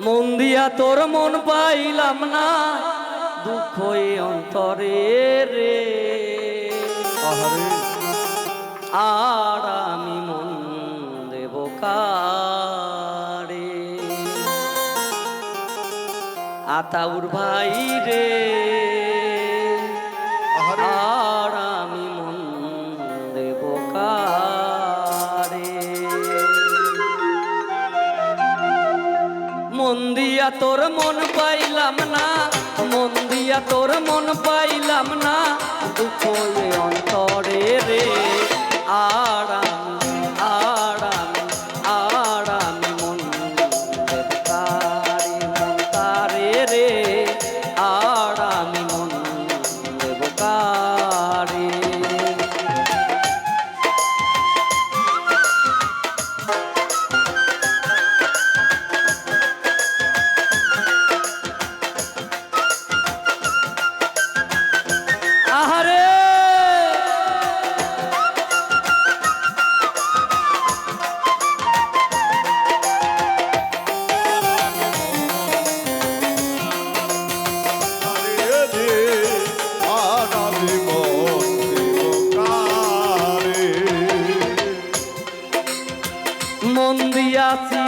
মন দিয়া তোর মন পাইলাম না দুঃখ অন্তরে রে। আর আমি মন দেব কারে? আতাউর ভাই রে। মন দিয়া তোর মন পাইলাম না মন দিয়া তোর মন পাইলাম না দুঃখ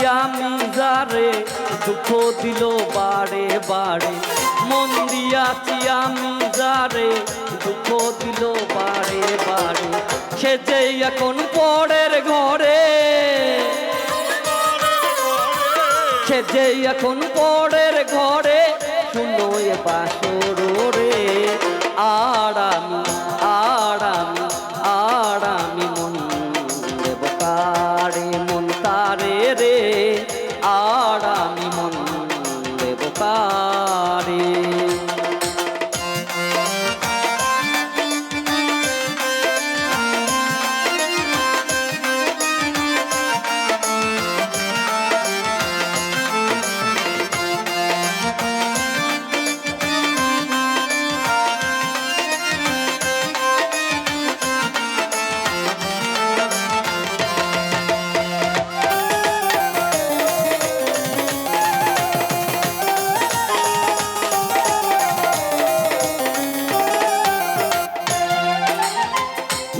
আমি দুঃখ দিল বারে বারে। মন দিয়াছি আমি যারে দুঃখ দিল বারে বারে। সে যে এখন পরের ঘরে, সে যে এখন পরের ঘরে। শুনো এ বাসর আর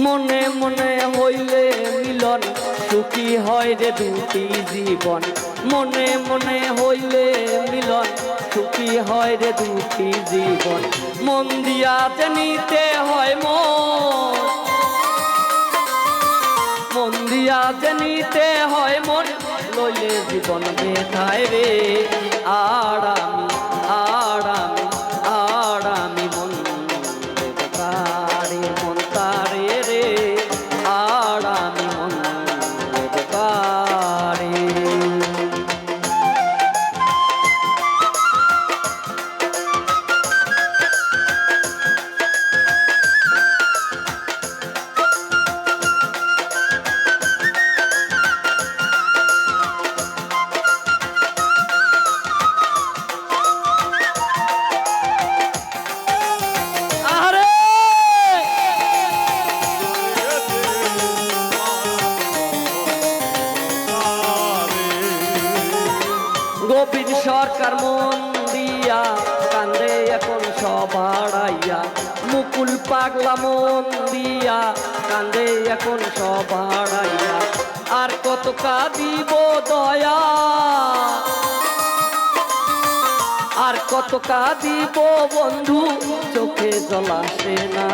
মনে মনে হইলে মিলন, সুখী হয় রে দুটি জীবন। মনে মনে হইলে মিলন, সুখী হয় রে দুটি জীবন। মন দিয়াতে নিতে হয় মন। দিয়াতে নিতে হয় মন লইলে জীবন বেথায় রে। আর আমি গোবিন সরকার মন দিয়া কান্দে এখন সবাড়াইয়া মুকুল পাগলা মন দিয়া কান্দে এখন সবাড়াইয়া আর কত কাঁদিব দয়া। আর কত কাঁদিব বন্ধু, চোখে জলাসে না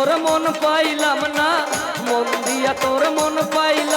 তোর মন পাইলাম না মন দিয়া তোর মন পাইলাম